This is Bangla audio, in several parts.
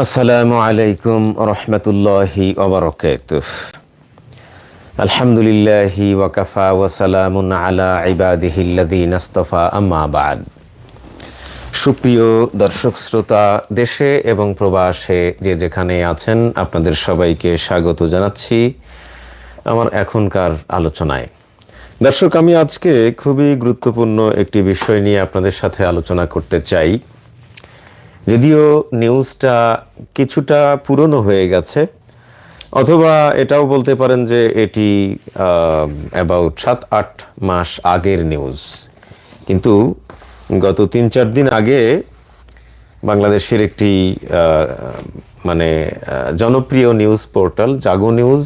আসসালামু আলাইকুম রহমতুল্লাহি ওবরকাত আলহামদুলিল্লাহি ওয়াকাফা ওয়াসালামুন আলা ইবাদিহিল্লাদিন আস্তফা সুপ্রিয় দর্শক শ্রোতা, দেশে এবং প্রবাসে যে যেখানে আছেন, আপনাদের সবাইকে স্বাগত জানাচ্ছি আমার এখনকার আলোচনায়। দর্শক, আমি আজকে খুবই গুরুত্বপূর্ণ একটি বিষয় নিয়ে আপনাদের সাথে আলোচনা করতে চাই। যদিও নিউজটা কিছুটা পুরনো হয়ে গেছে, অথবা এটাও বলতে পারেন যে এটি অ্যাবাউট সাত আট মাস আগের নিউজ কিন্তু গত তিন চার দিন আগে বাংলাদেশের একটি মানে জনপ্রিয় নিউজ পোর্টাল জাগো নিউজ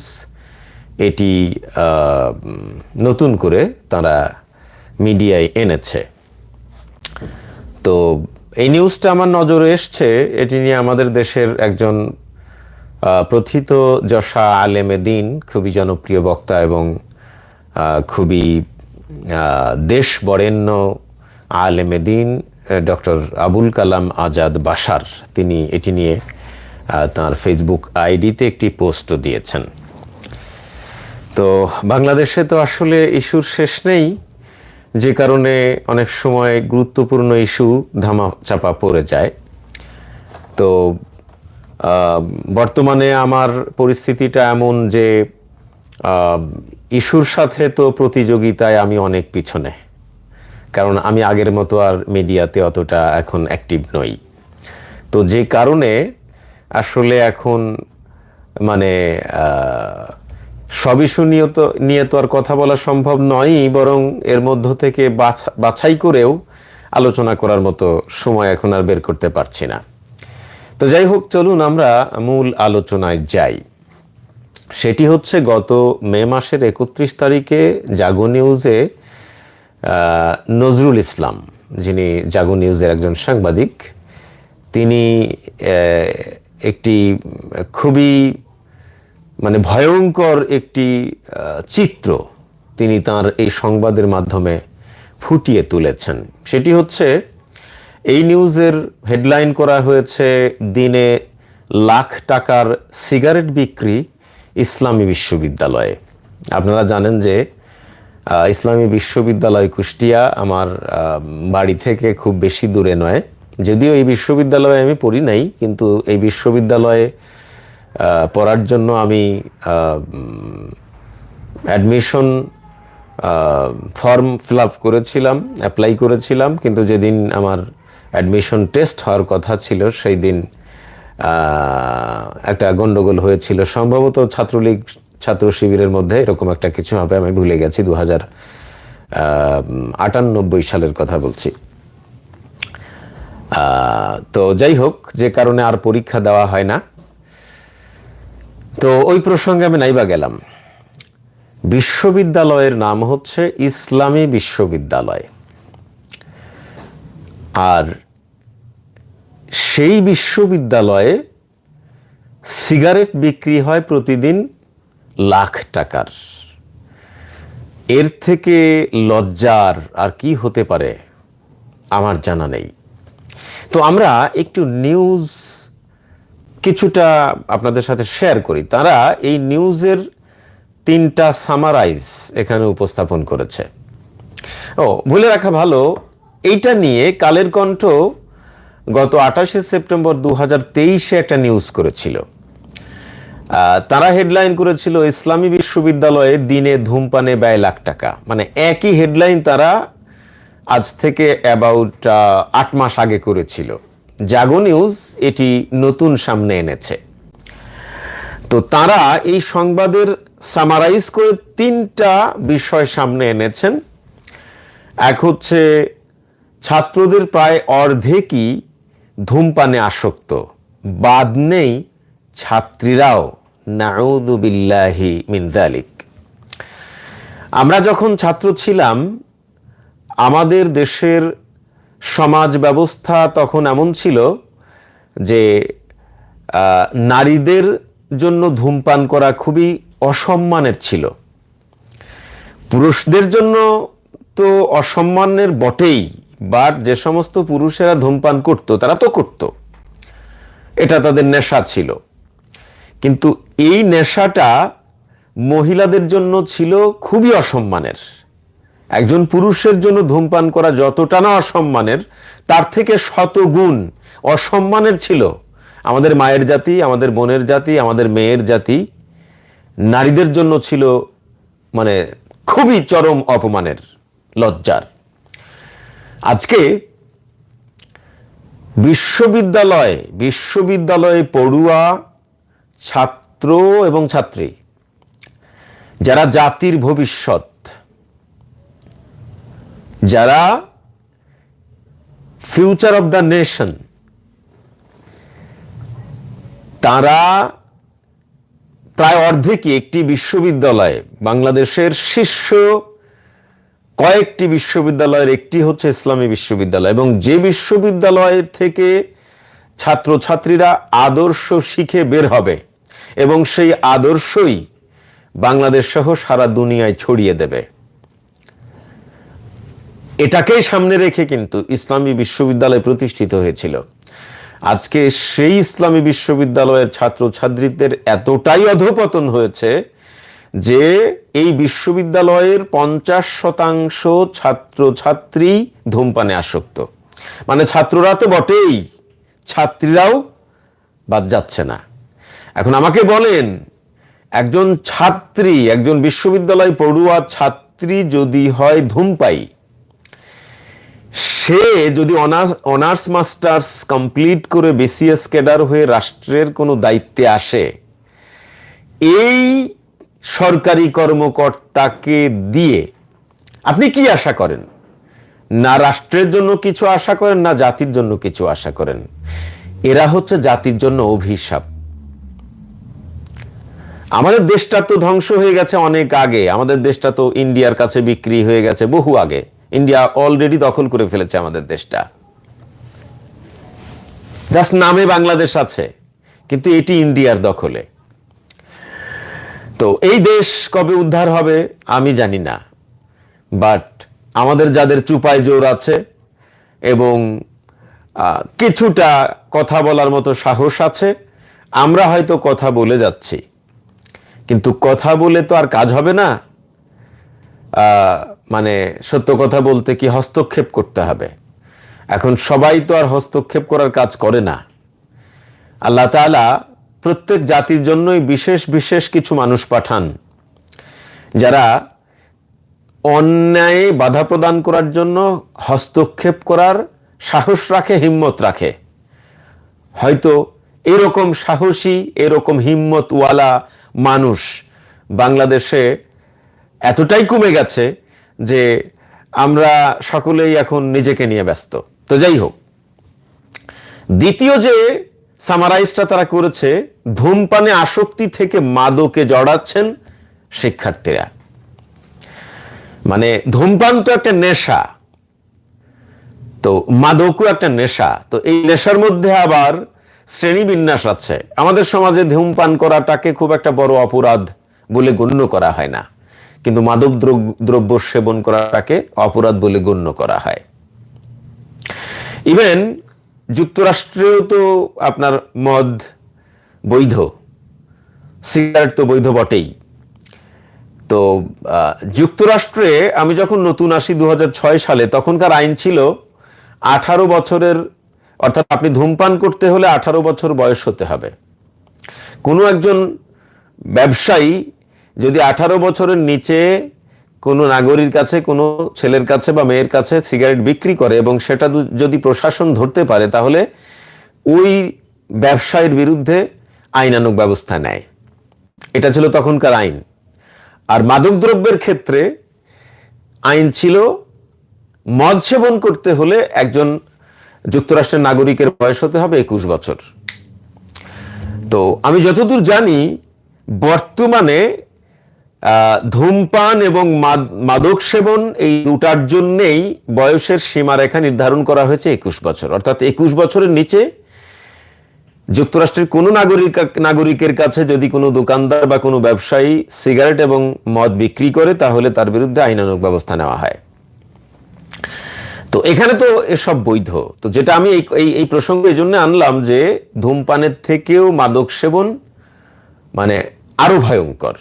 এটি নতুন করে তারা মিডিয়ায় এনেছে। তো এই নিউজটা আমার নজরে এসছে, এটি নিয়ে আমাদের দেশের একজন প্রথিত যশা আলেমে দিন, খুবই জনপ্রিয় বক্তা এবং খুবই দেশ বরেণ্য আলেমে দিন ডক্টর আবুল কালাম আজাদ বাসার তিনি এটি নিয়ে তার ফেসবুক আইডিতে একটি পোস্টও দিয়েছেন। তো বাংলাদেশে তো আসলে ইস্যুর শেষ নেই। যে কারণে অনেক সময় গুরুত্বপূর্ণ ইস্যু ধামা চাপা পড়ে যায়। তো বর্তমানে আমার পরিস্থিতিটা এমন যে ইস্যুর সাথে তো প্রতিযোগিতায় আমি অনেক পিছনে। কারণ আমি আগের মতো আর মিডিয়াতে অতটা এখন অ্যাক্টিভ নই। তো যে কারণে আসলে এখন মানে আহ, সব ইস্যু নিয়ে তো নিয়ে তো আর কথা বলা সম্ভব নয়ই বরং এর মধ্য থেকে বাছা- বাছাই করেও আলোচনা করার মতো সময় এখন আর বের করতে পারছি না। তো যাই হোক চলুন আমরা মূল আলোচনায় যাই। সেটি হচ্ছে গত মে মাসের একত্রিশ তারিখে জাগো নিউজে নজরুল ইসলাম যিনি জাগো নিউজের একজন সাংবাদিক তিনি একটি খুবই মানে ভয়ঙ্কর একটি চিত্র তিনি তার এই সংবাদের মাধ্যমে ফুটিয়ে তুলেছেন। সেটি হচ্ছে, এই নিউজের হেডলাইন করা হয়েছে, দিনে লাখ টাকার সিগারেট বিক্রি ইসলামী বিশ্ববিদ্যালয়ে। আপনারা জানেন যে ইসলামী বিশ্ববিদ্যালয় কুষ্টিয়া আমার বাড়ি থেকে খুব বেশি দূরে নয়। যদিও এই বিশ্ববিদ্যালয়ে আমি পড়ি নাই, কিন্তু এই বিশ্ববিদ্যালয়ে পড়ার জন্য আমি অ্যাডমিশন ফর্ম ফিল আপ করেছিলাম অ্যাপ্লাই করেছিলাম, কিন্তু যেদিন আমার অ্যাডমিশন টেস্ট হওয়ার কথা ছিল সেই দিন একটা গন্ডগোল হয়েছিল। সম্ভবত ছাত্রলীগ, ছাত্র শিবিরের মধ্যে এরকম একটা কিছু হবে, আমি ভুলে গেছি দু হাজার আটানব্বই সালের কথা বলছি। তো যাই হোক, যে কারণে আর পরীক্ষা দেওয়া হয় না। তো ওই প্রসঙ্গে আমি নাইবা গেলাম। বিশ্ববিদ্যালয়ের নাম হচ্ছে ইসলামী বিশ্ববিদ্যালয়। আর সেই বিশ্ববিদ্যালয়ে সিগারেট বিক্রি হয় প্রতিদিন লাখ টাকার। এর থেকে লজ্জার আর কি হতে পারে আমার জানা নেই। তো আমরা একটু নিউজ কিছুটা আপনাদের সাথে শেয়ার করি। তারা এই নিউজের তিনটা সামারাইজ এখানে উপস্থাপন করেছে। ও, ভুলে রাখা ভালো, এইটা নিয়ে কালের কণ্ঠ গত আঠাশে সেপ্টেম্বর দু হাজার তেইশে একটা নিউজ করেছিল। তারা হেডলাইন করেছিল, ইসলামী বিশ্ববিদ্যালয়ে দিনে ধূমপানে ব্যয় লাখ টাকা। মানে একই হেডলাইন তারা আজ থেকে অ্যাবাউট আট মাস আগে করেছিল। জাগো নিউজ এটি নতুন সামনে এনেছে। তো তারা এই সংবাদের সামারাইজ করে তিনটা বিষয় সামনে এনেছেন। এক হচ্ছে, ছাত্রদের প্রায় অর্ধেকই ধূমপানে আসক্ত। বাদ নেই ছাত্রীরাও। নাউদুবিল্লাহি মিনদালিক আমরা যখন ছাত্র ছিলাম, আমাদের দেশের সমাজ ব্যবস্থা তখন এমন ছিল যে নারীদের জন্য ধূমপান করা খুবই অসম্মানের ছিল। পুরুষদের জন্য তো অসম্মানের বটেই, বাট যে সমস্ত পুরুষেরা ধূমপান করত, তারা তো করত। এটা তাদের নেশা ছিল। কিন্তু এই নেশাটা মহিলাদের জন্য ছিল খুবই অসম্মানের। একজন পুরুষের জন্য ধূমপান করা যতটা না অসম্মানের, তার থেকে শত গুণ অসম্মানের ছিল। আমাদের মায়ের জাতি, আমাদের বোনের জাতি, আমাদের মেয়ের জাতি নারীদের জন্য ছিল মানে খুবই চরম অপমানের লজ্জার। আজকে বিশ্ববিদ্যালয়, বিশ্ববিদ্যালয়ে পড়ুয়া ছাত্র এবং ছাত্রী, যারা জাতির ভবিষ্যৎ যারা ফিউচার অব দ্য নেশন তারা প্রায় অর্ধেকই একটি বিশ্ববিদ্যালয়ে, বাংলাদেশের শীর্ষ কয়েকটি বিশ্ববিদ্যালয়ের একটি হচ্ছে ইসলামী বিশ্ববিদ্যালয়। এবং যে বিশ্ববিদ্যালয় থেকে ছাত্রছাত্রীরা আদর্শ শিখে বের হবে, এবং সেই আদর্শই বাংলাদেশ সহ সারা দুনিয়ায় ছড়িয়ে দেবে। এটাকেই সামনে রেখে কিন্তু ইসলামী বিশ্ববিদ্যালয় প্রতিষ্ঠিত হয়েছিল। আজকে সেই ইসলামী বিশ্ববিদ্যালয়ের ছাত্রছাত্রীদের এতটাই অধপতন হয়েছে যে এই বিশ্ববিদ্যালয়ের পঞ্চাশ শতাংশ ছাত্রছাত্রী ধূমপানে আসক্ত। মানে ছাত্ররা তো বটেই, ছাত্রীরাও বাদ যাচ্ছে না। এখন আমাকে বলেন, একজন ছাত্রী, একজন বিশ্ববিদ্যালয় পড়ুয়া ছাত্রী যদি হয় ধূমপাই সে যদি অনার্স অনার্স মাস্টার্স কমপ্লিট করে বিসিএস ক্যাডার হয়ে রাষ্ট্রের কোনো দায়িত্বে আসে, এই সরকারি কর্মকর্তাকে দিয়ে আপনি কি আশা করেন? না রাষ্ট্রের জন্য কিছু আশা করেন, না জাতির জন্য কিছু আশা করেন? এরা হচ্ছে জাতির জন্য অভিশাপ। আমাদের দেশটা তো ধ্বংস হয়ে গেছে অনেক আগে। আমাদের দেশটা তো ইন্ডিয়ার কাছে বিক্রি হয়ে গেছে বহু আগে। ইন্ডিয়া অলরেডি দখল করে ফেলেছে আমাদের দেশটা। জাস্ট নামে বাংলাদেশ আছে, কিন্তু এটি ইন্ডিয়ার দখলে। তো এই দেশ কবে উদ্ধার হবে আমি জানি না বাট আমাদের যাদের চুপায় জোর আছে এবং কিছুটা কথা বলার মতো সাহস আছে, আমরা হয়তো কথা বলে যাচ্ছি। কিন্তু কথা বলে তো আর কাজ হবে না। মানে সত্য কথা বলতে কি হস্তক্ষেপ করতে হবে? এখন সবাই তো আর হস্তক্ষেপ করার কাজ করে না। আল্লাহ তাআলা প্রত্যেক জাতির জন্যই বিশেষ বিশেষ কিছু মানুষ পাঠান, যারা অন্যায়ে বাধা প্রদান করার জন্য হস্তক্ষেপ করার সাহস রাখে, হিম্মত রাখে। হয়তো এরকম সাহসী, এরকম হিম্মতওয়ালা মানুষ বাংলাদেশে এতটাই কমে গেছে যে আমরা সকলেই এখন নিজেকে নিয়ে ব্যস্ত। তো যাই হোক, দ্বিতীয় যে সামারাইজটা তারা করেছে, ধূমপানে আসক্তি থেকে মাদকে জড়াচ্ছেন শিক্ষার্থীরা। মানে ধূমপান তো একটা নেশা, তো মাদকও একটা নেশা, তো এই নেশার মধ্যে আবার শ্রেণীবিন্যাস আছে। আমাদের সমাজে ধূমপান করাটাকে খুব একটা বড় অপরাধ বলে গণ্য করা হয় না। কিন্তু মাদক দ্রব- দ্রব্য সেবন করাটাকে অপরাধ বলে গণ্য করা হয়। ইভেন যুক্তরাষ্ট্রেও তো আপনার মদ বৈধ, সিগারেট তো বৈধ বটেই। তো যুক্তরাষ্ট্রে আমি যখন নতুন আসি দু হাজার ছয় সালে, তখনকার আইন ছিল আঠারো বছরের, অর্থাৎ আপনি ধূমপান করতে হলে আঠারো বছর বয়স হতে হবে। কোনো একজন ব্যবসায়ী যদি আঠারো বছরের নিচে কোনো নাগরিক কাছে, কোনো ছেলের কাছে বা মেয়ের কাছে সিগারেট বিক্রি করে এবং সেটা যদি প্রশাসন ধরতে পারে, তাহলে ওই ব্যবসায়ীর বিরুদ্ধে আইনানুগ ব্যবস্থা নেয়। এটা ছিল তখনকার আইন। আর মাদকদ্রব্যের ক্ষেত্রে আইন ছিল মদ সেবন করতে হলে একজন যুক্তরাষ্ট্রের নাগরিকের বয়স হতে হবে একুশ বছর। তো আমি যতদূর জানি, বর্তমানে ধূমপান এবং মাদ- মাদক সেবন এই দুটার জন্যেই বয়সের সীমারেখা নির্ধারণ করা হয়েছে একুশ বছর। অর্থাৎ একুশ বছরের নিচে যুক্তরাষ্ট্রের কোনো নাগরিক, নাগরিকের কাছে যদি কোনো দোকানদার বা কোনো ব্যবসায়ী সিগারেট এবং মদ বিক্রি করে, তাহলে তার বিরুদ্ধে আইনানুগ ব্যবস্থা নেওয়া হয়। তো এখানে তো এসব বৈধ। তো যেটা আমি এই এই প্রসঙ্গ এই জন্য আনলাম যে ধূমপানের থেকেও মাদক সেবন মানে আরও ভয়ঙ্কর।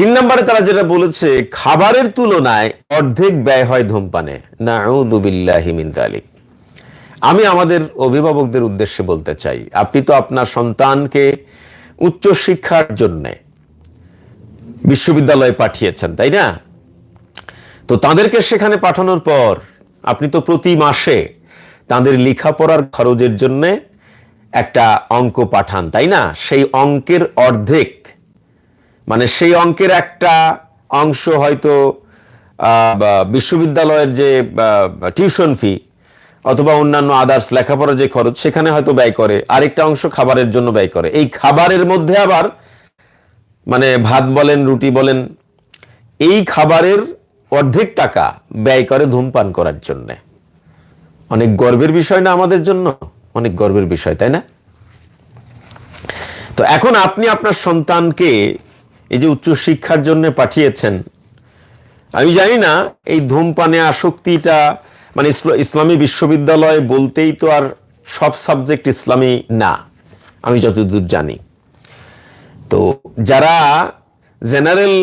তিন নম্বরে তারা যেটা বলেছে, খাবারের তুলনায় অর্ধেক ব্যয় হয় ধূমপানে। না আমি আমাদের অভিভাবকদের উদ্দেশ্যে বলতে চাই, আপনি তো আপনার সন্তানকে উচ্চশিক্ষার জন্যে বিশ্ববিদ্যালয়ে পাঠিয়েছেন, তাই না? তো তাদেরকে সেখানে পাঠানোর পর আপনি তো প্রতি মাসে তাদের লেখাপড়ার খরচের জন্য একটা অঙ্ক পাঠান, তাই না? সেই অঙ্কের অর্ধেক মানে সেই অঙ্কের একটা অংশ হয়তো বিশ্ববিদ্যালয়ের যে টিউশন ফি অথবা অন্যান্য আদার্স লেখাপড়ার যে খরচ সেখানে হয়তো ব্যয় করে, আরেকটা অংশ খাবারের জন্য ব্যয় করে। এই খাবারের মধ্যে আবার মানে ভাত বলেন, রুটি বলেন, এই খাবারের অর্ধেক টাকা ব্যয় করে ধূমপান করার জন্যে। অনেক গর্বের বিষয় না আমাদের জন্য? অনেক গর্বের বিষয়, তাই না? তো এখন আপনি আপনার সন্তানকে এই যে উচ্চশিক্ষার জন্য পাঠিয়েছেন। আমি জানি না, এই ধূমপানে আসক্তিটা মানে ইসলামী বিশ্ববিদ্যালয় বলতেই তো আর সব সাবজেক্ট ইসলামী না। আমি যতদূর জানি। তো যারা জেনারেল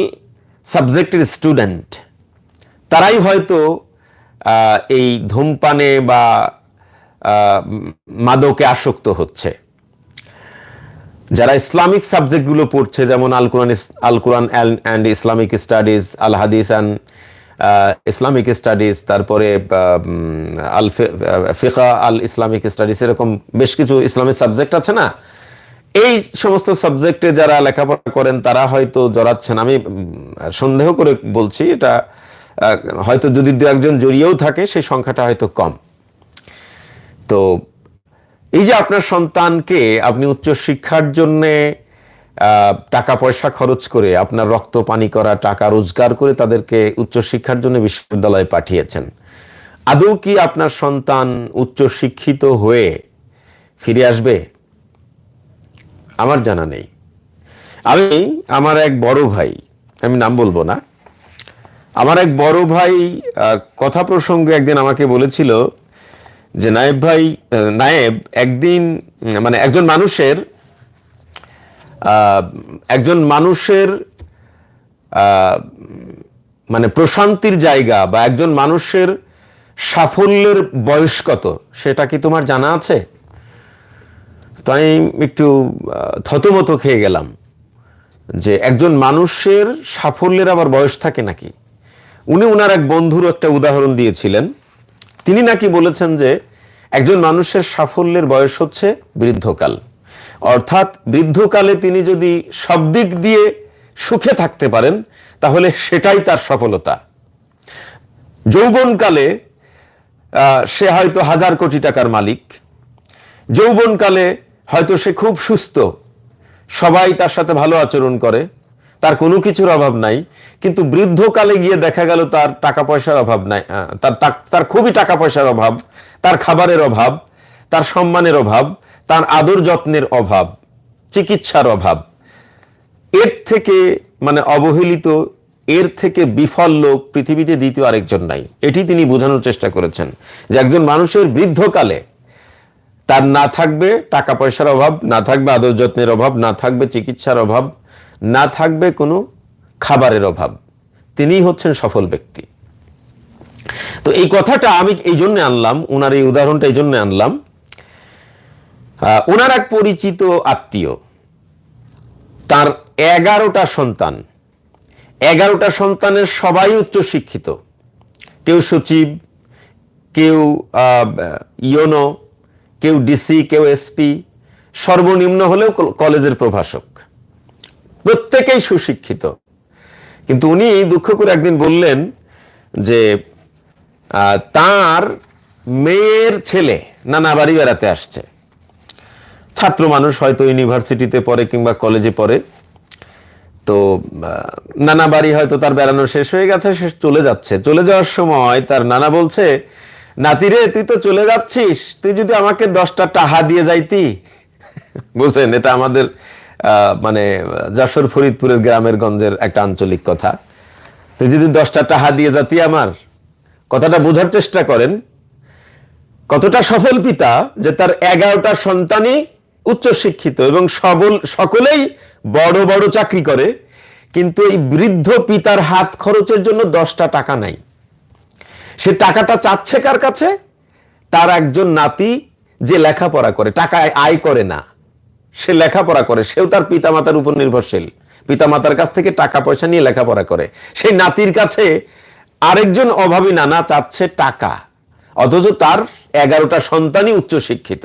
সাবজেক্টের স্টুডেন্ট, তারাই হয়তো এই ধূমপানে বা মাদকে আসক্ত হচ্ছে। যারা ইসলামিক সাবজেক্টগুলো পড়ছে, যেমন Al Quran Al Quran and Islamic studies, Al Hadith and Islamic studies, তারপরে আল ফিকা, আল ইসলামিক স্টাডিজ, এরকম বেশ কিছু ইসলামিক সাবজেক্ট আছে না? এই সমস্ত সাবজেক্টে যারা লেখাপড়া করেন, তারা হয়তো জড়াচ্ছেন। আমি সন্দেহ করে বলছি, এটা হয়তো যদি দু একজন জড়িয়েও থাকে, সেই সংখ্যাটা হয়তো কম। তো এই যে আপনার সন্তানকে আপনি উচ্চশিক্ষার জন্যে টাকা পয়সা খরচ করে আপনার রক্ত, পানি করা, টাকা রোজগার করে তাদেরকে উচ্চশিক্ষার জন্য বিশ্ববিদ্যালয়ে পাঠিয়েছেন, আদৌ কি আপনার সন্তান উচ্চশিক্ষিত হয়ে ফিরে আসবে? আমার জানা নেই। আমি, আমার এক বড় ভাই, আমি নাম বলব না, আমার এক বড় ভাই কথা প্রসঙ্গে একদিন আমাকে বলেছিল যে নায়েব ভাই নায়েব একদিন মানে একজন মানুষের একজন মানুষের মানে প্রশান্তির জায়গা বা একজন মানুষের সাফল্যের বয়স কত? সেটা কি তোমার জানা আছে? তাই একটু থতমত খেয়ে গেলাম যে একজন মানুষের সাফল্যের আবার বয়স থাকে নাকি? উনি ওনার এক বন্ধুর একটা উদাহরণ দিয়েছিলেন। তিনি নাকি বলেছেন যে একজন মানুষের সাফল্যের বয়স হচ্ছে বৃদ্ধকাল। অর্থাৎ বৃদ্ধকালে তিনি যদি সব দিক দিয়ে সুখে থাকতে পারেন, তাহলে সেটাই তার সফলতা। যৌবনকালে সে হয়তো হাজার কোটি টাকার মালিক। যৌবনকালে হয়তো সে খুব সুস্থ। সবাই তার সাথে ভালো আচরণ করে। তার কোনো কিছুর অভাব নাই। কিন্তু বৃদ্ধকালে গিয়ে দেখা গেল তার টাকা পয়সার অভাব নাই তার তার- খুবই টাকা পয়সার অভাব, তার খাবারের অভাব, তার সম্মানের অভাব, তার আদর যত্নের অভাব, চিকিৎসার অভাব। এর থেকে মানে অবহেলিত, এর থেকে বিফল লোক পৃথিবীতে দ্বিতীয় আরেকজন নাই। এটি তিনি বোঝানোর চেষ্টা করেছেন যে একজন মানুষের বৃদ্ধকালে তার না থাকবে টাকা পয়সার অভাব, না থাকবে আদর যত্নের অভাব, না থাকবে চিকিৎসার অভাব না থাকবে কোনো খাবারের অভাব। তিনিই হচ্ছেন সফল ব্যক্তি। তো এই কথাটা আমি এই জন্য আনলাম ওনার এই উদাহরণটা এই জন্য আনলাম। ওনার এক পরিচিত আত্মীয়, তার এগারোটা সন্তান। এগারোটা সন্তানের সবাই উচ্চশিক্ষিত। কেউ সচিব, কেউ ইয়োনো কেউ ডিসি, কেউ এসপি, সর্বনিম্ন হলেও কলেজের প্রভাষক। প্রত্যেকেই সুশিক্ষিত। কিন্তু উনি দুঃখ করে একদিন বললেন যে তার মেয়ের ছেলে নানা বাড়ি বেড়াতে আসছে। ছাত্র মানুষ হয়তো ইউনিভার্সিটিতে পড়ে কিংবা কলেজে পড়ে। তো নানা বাড়ি হয়তো তার বেড়ানো শেষ হয়ে গেছে, সে চলে যাচ্ছে। চলে যাওয়ার সময় তার নানা বলছে নাতিরে তুই তো চলে যাচ্ছিস। তুই যদি আমাকে দশটা টাহা দিয়ে যাইতি। বুঝলেন এটা আমাদের মানে যশোর ফরিদপুরের গ্রামের গঞ্জের একটা আঞ্চলিক কথা। তুই যদি দশটা টাহা দিয়ে যাতি আমার, কথাটা বোঝার চেষ্টা করেন, কতটা সফল পিতা যে তার এগারোটা সন্তানই উচ্চশিক্ষিত এবং সবল, সকলেই বড় বড় চাকরি করে, কিন্তু এই বৃদ্ধ পিতার হাত খরচের জন্য দশটা টাকা নাই। সে টাকাটা চাচ্ছে কার কাছে? তার একজন নাতি যে লেখাপড়া করে টাকা আয় করে না। সে লেখাপড়া করে, সেও তার পিতামাতার উপর নির্ভরশীল। পিতামাতার কাছ থেকে টাকা পয়সা নিয়ে লেখাপড়া করে। সেই নাতির কাছে আরেকজন অভাবী নানা চাচ্ছে টাকা, অথচ তার এগারোটা সন্তানই উচ্চশিক্ষিত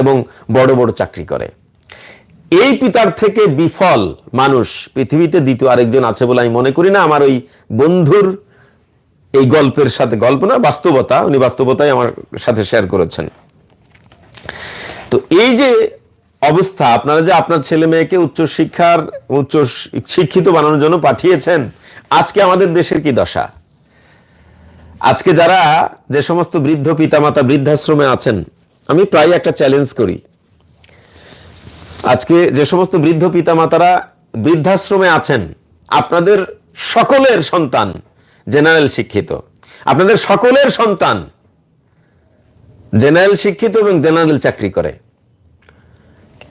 এবং বড় বড় চাকরি করে। এই পিতার থেকে বিফল মানুষ, পৃথিবীতে দ্বিতীয় আরেকজন আছে বলে আমি মনে করি না, আমার ওই বন্ধুর এই গল্পের সাথে, গল্প না, বাস্তবতা, উনি বাস্তবতাই আমার সাথে শেয়ার করেছেন। তো এই যে অবস্থা। আপনারা যে আপনার ছেলে মেয়েকে উচ্চ শিক্ষার, উচ্চ শিক্ষিত বানানোর জন্য পাঠিয়েছেন, আজকে আমাদের দেশের কি দশা? আজকে যারা যে সমস্ত বৃদ্ধ পিতামাতা বৃদ্ধাশ্রমে আছেন, আমি প্রায় একটা চ্যালেঞ্জ করি। আজকে যে সমস্ত বৃদ্ধ পিতামাতারা বৃদ্ধাশ্রমে আছেন, আপনাদের সকলের সন্তান জেনারেল শিক্ষিত। আপনাদের সকলের সন্তান জেনারেল শিক্ষিত এবং জেনারেল চাকরি করে।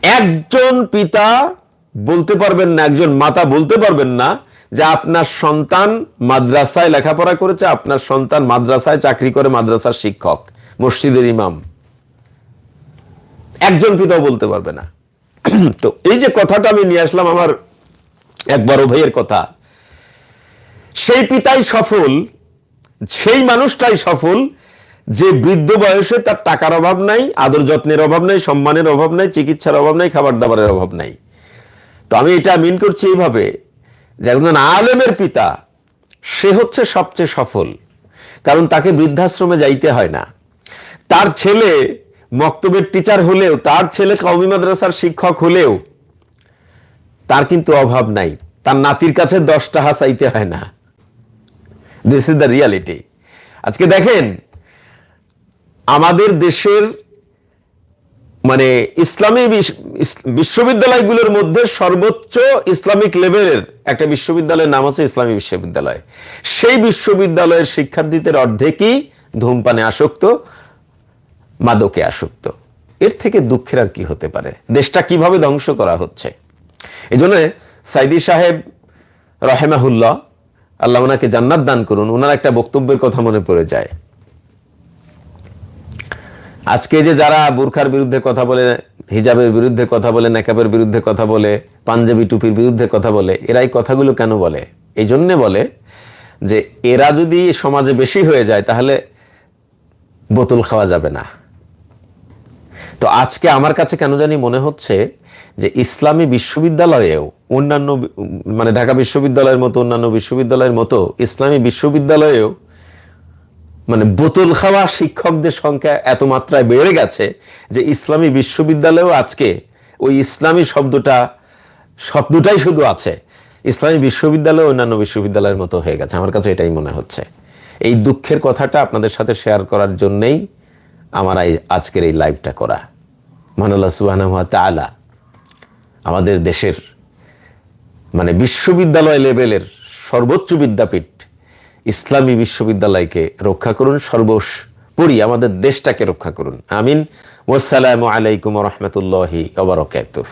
একজন পিতা বলতে পারবেন না, একজন মাতা বলতে পারবেন না যে আপনার সন্তান মাদ্রাসায় লেখাপড়া করেছে, আপনার সন্তান মাদ্রাসায় চাকরি করে মাদ্রাসার শিক্ষক, মসজিদের ইমাম। একজন পিতাও বলতে পারবে না। তো এই যে কথাটা আমি নিয়ে আসলাম আমার এক বড় ভাইয়ের কথা। সেই পিতাই সফল, সেই মানুষটাই সফল যে বৃদ্ধ বয়সে তার টাকার অভাব নাই, আদর যত্নের অভাব নাই, সম্মানের অভাব নাই, চিকিৎসার অভাব নাই খাবার দাবারের অভাব নাই। তো আমি এটা মিন করছি এইভাবে যে একজন আলেমের পিতা, সে হচ্ছে সবচেয়ে সফল। কারণ তাকে বৃদ্ধাশ্রমে যাইতে হয় না। তার ছেলে মক্তবের টিচার হলেও, তার ছেলে কওমি মাদ্রাসার শিক্ষক হলেও, তার কিন্তু অভাব নাই। তার নাতির কাছে দশ টাকা চাইতে হয় না। দিস ইজ দ্য রিয়ালিটি আজকে দেখেন আমাদের দেশের মানে ইসলামী বিশ- ইস- বিশ্ববিদ্যালয়গুলোর মধ্যে সর্বোচ্চ ইসলামিক লেভেলের একটা বিশ্ববিদ্যালয়ের নাম আছে ইসলামী বিশ্ববিদ্যালয়। সেই বিশ্ববিদ্যালয়ের শিক্ষার্থীদের অর্ধেকই ধূমপানে আসক্ত, মাদকে আসক্ত। এর থেকে দুঃখের আর কি হতে পারে? দেশটা কীভাবে ধ্বংস করা হচ্ছে? এই জন্য সাইদি সাহেব রহেমাহুল্লাহ, আল্লাহ ওনাকে জান্নাত দান করুন। ওনার একটা বক্তব্যের কথা মনে পড়ে যায়। আজকে যে যারা বুরখার বিরুদ্ধে কথা বলে, হিজাবের বিরুদ্ধে কথা বলে, নেকাবের বিরুদ্ধে কথা বলে, পাঞ্জাবি টুপির বিরুদ্ধে কথা বলে এরা এই কথাগুলো কেন বলে? এই জন্যে বলে যে এরা যদি সমাজে বেশি হয়ে যায়, তাহলে বোতল খাওয়া যাবে না। তো আজকে আমার কাছে কেন জানি মনে হচ্ছে যে ইসলামী বিশ্ববিদ্যালয়েও অন্যান্য মানে ঢাকা বিশ্ববিদ্যালয়ের মতো, অন্যান্য বিশ্ববিদ্যালয়ের মতো ইসলামী বিশ্ববিদ্যালয়েও মানে বোতল খাওয়া শিক্ষকদের সংখ্যা এত মাত্রায় বেড়ে গেছে যে ইসলামী বিশ্ববিদ্যালয়েও আজকে ওই ইসলামী শব্দটা শব্দটাই শুধু আছে। ইসলামী বিশ্ববিদ্যালয় অন্যান্য বিশ্ববিদ্যালয়ের মতো হয়ে গেছে। আমার কাছে এটাই মনে হচ্ছে। এই দুঃখের কথাটা আপনাদের সাথে শেয়ার করার জন্যেই আমার এই আজকের এই লাইভটা করা। মহানুল্লাহ সুবাহ তালা আমাদের দেশের মানে বিশ্ববিদ্যালয় লেভেলের সর্বোচ্চ বিদ্যাপীঠ ইসলামী বিশ্ববিদ্যালয়কে রক্ষা করুন সর্বোপরি আমাদের দেশটাকে রক্ষা করুন। আমিন। ওসালাম আলাইকুম রহমতুল্লাহি ওবরাকাতুহ